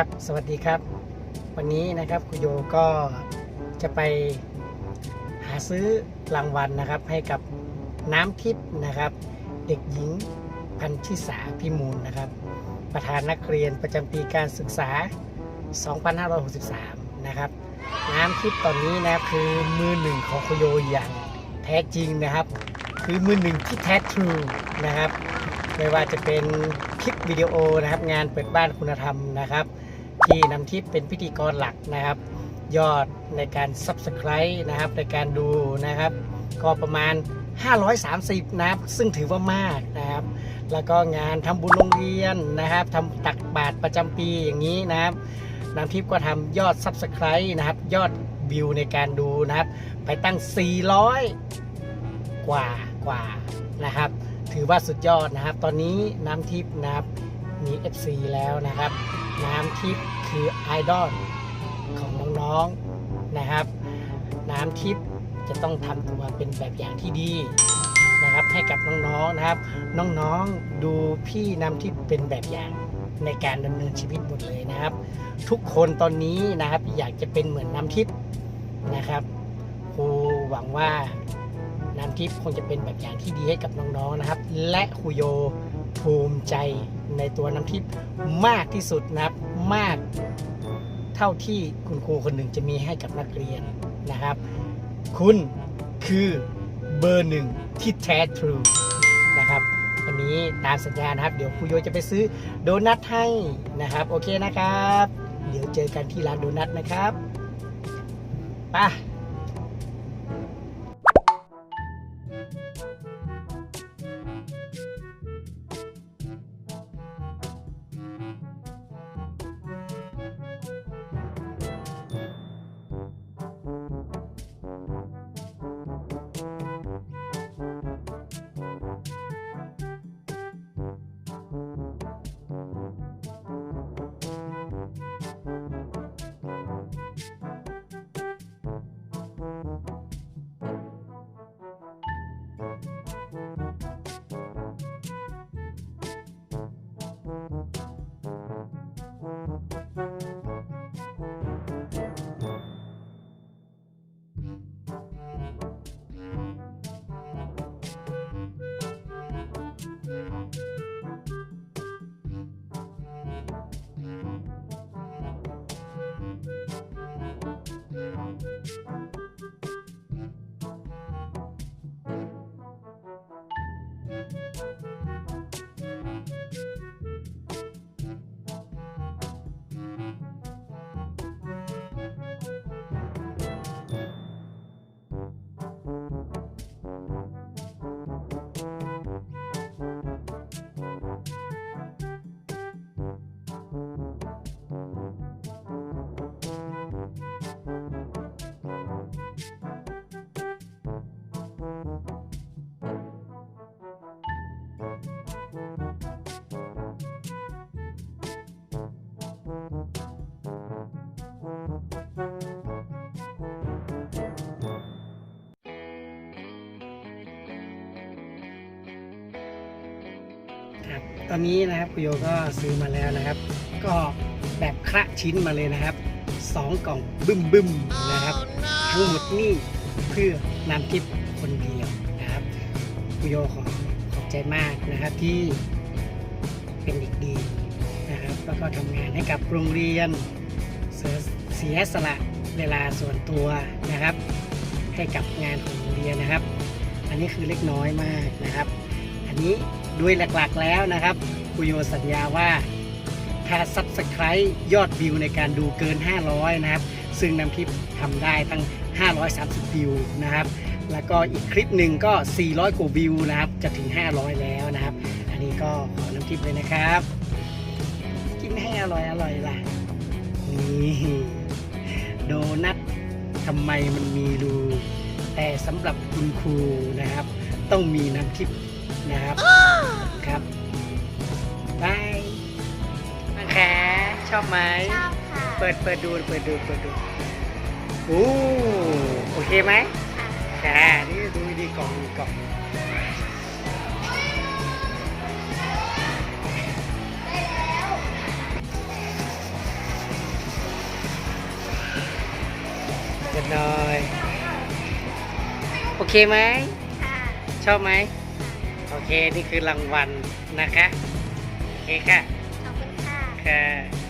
ครับ สวัสดีครับ วันนี้นะครับคุโยก็จะไปหาซื้อรางวัลนะครับ ให้กับน้ำทิพย์นะครับ เด็กหญิงพันธิสาพิมูลนะครับ ประธานนักเรียนประจำปีการศึกษา 2563 นะครับ น้ำทิพย์ตอนนี้นะครับคือมือหนึ่งของคุโยอย่างแท้จริงนะครับ คือมือหนึ่งที่แท้ทรูนะครับไม่ว่าจะเป็นคลิปวิดีโอนะครับ งานเปิดบ้านคุณธรรมนะครับ ที่นำทิพย์เป็นพิธีกรหลักนะครับ ยอดในการ Subscribe นะครับในการดูนะครับ ก็ประมาณ 530 นะครับ ซึ่งถือว่ามากนะครับ แล้วก็งานทำบุญโรงเรียนนะครับทำตักบาตรประจำปีอย่างนี้นะครับน้ำทิพย์ก็ทำยอด Subscribe นะครับ ยอดวิวในการดูนะครับ ไปตั้ง 400 กว่ากว่านะครับ ถือว่าสุดยอดนะครับ ตอนนี้น้ำทิพย์นะครับมี FC แล้วนะครับ น้ำทิพย์คือไอดอลของน้องๆนะครับ น้ำทิพย์จะต้องทำตัวเป็นแบบอย่างที่ดีนะครับให้กับน้องๆนะครับ น้องๆดูพี่น้ำทิพย์เป็นแบบอย่างในการดำเนินชีวิตหมดเลยนะครับ ทุกคนตอนนี้นะครับอยากจะเป็นเหมือนน้ำทิพย์นะครับครูหวังว่าน้ำทิพย์คงจะเป็นแบบอย่างที่ดีให้กับน้องๆนะครับ และครูโย ภูมิใจในตัวน้ำทิพย์มากที่สุดนะครับมากเท่าที่คุณครูคนหนึ่งจะมีให้กับนักเรียนนะครับ คุณคือเบอร์หนึ่งที่แท้ทรูนะครับวันนี้ตามสัญญานะครับ เดี๋ยวครูโยจะไปซื้อโดนัทให้นะครับ โอเคนะครับ เดี๋ยวเจอกันที่ร้านโดนัทนะครับ ไปครับ ตอนนี้นะครับคุโยก็ซื้อมาแล้วนะครับ ก็แบบคละชิ้นมาเลยนะครับสองกล่องบึ้มบึ้มๆนะครับ ทั้งหมดนี่เพื่อน้ำทิพย์คนเดียวนะครับคุโยขอขอบใจมากนะครับที่เป็นเด็กดีนะครับ แล้วก็ทำงานให้กับโรงเรียนเสียเสียสละเวลาส่วนตัวนะครับ ให้กับงานของโรงเรียนนะครับ อันนี้คือเล็กน้อยมากนะครับ อันนี้ ด้วยหลักๆแล้วนะครับคุโยสัญญาว่าถ้า Subscribe ยอดวิวในการดูเกิน 500 นะครับ ซึ่งน้ำทิพย์ทำได้ตั้ง 530 วิวนะครับ แล้วก็อีกคลิปหนึ่งก็ 400 กว่าวิวนะครับ จะถึง 500 แล้วนะครับ อันนี้ก็ขอน้ำทิพย์เลยนะครับ กินให้อร่อยอร่อยล่ะ นี่โดนัททำไมมันมีรู แต่สำหรับคุณครูนะครับ ต้องมีน้ำทิพย์ นะครับครับบายมังแคชอบไหมชอบค่ะเปิดเปิดดูเปิดดูเปิดดูโอ้โอเคไหมค่ะนี่ดูดีกล่องดีกล่องเกัดหน่อย โอเคไหมชอบไหม เค นี่คือรางวัลนะคะ โอเคค่ะ ขอบคุณค่ะค่ะ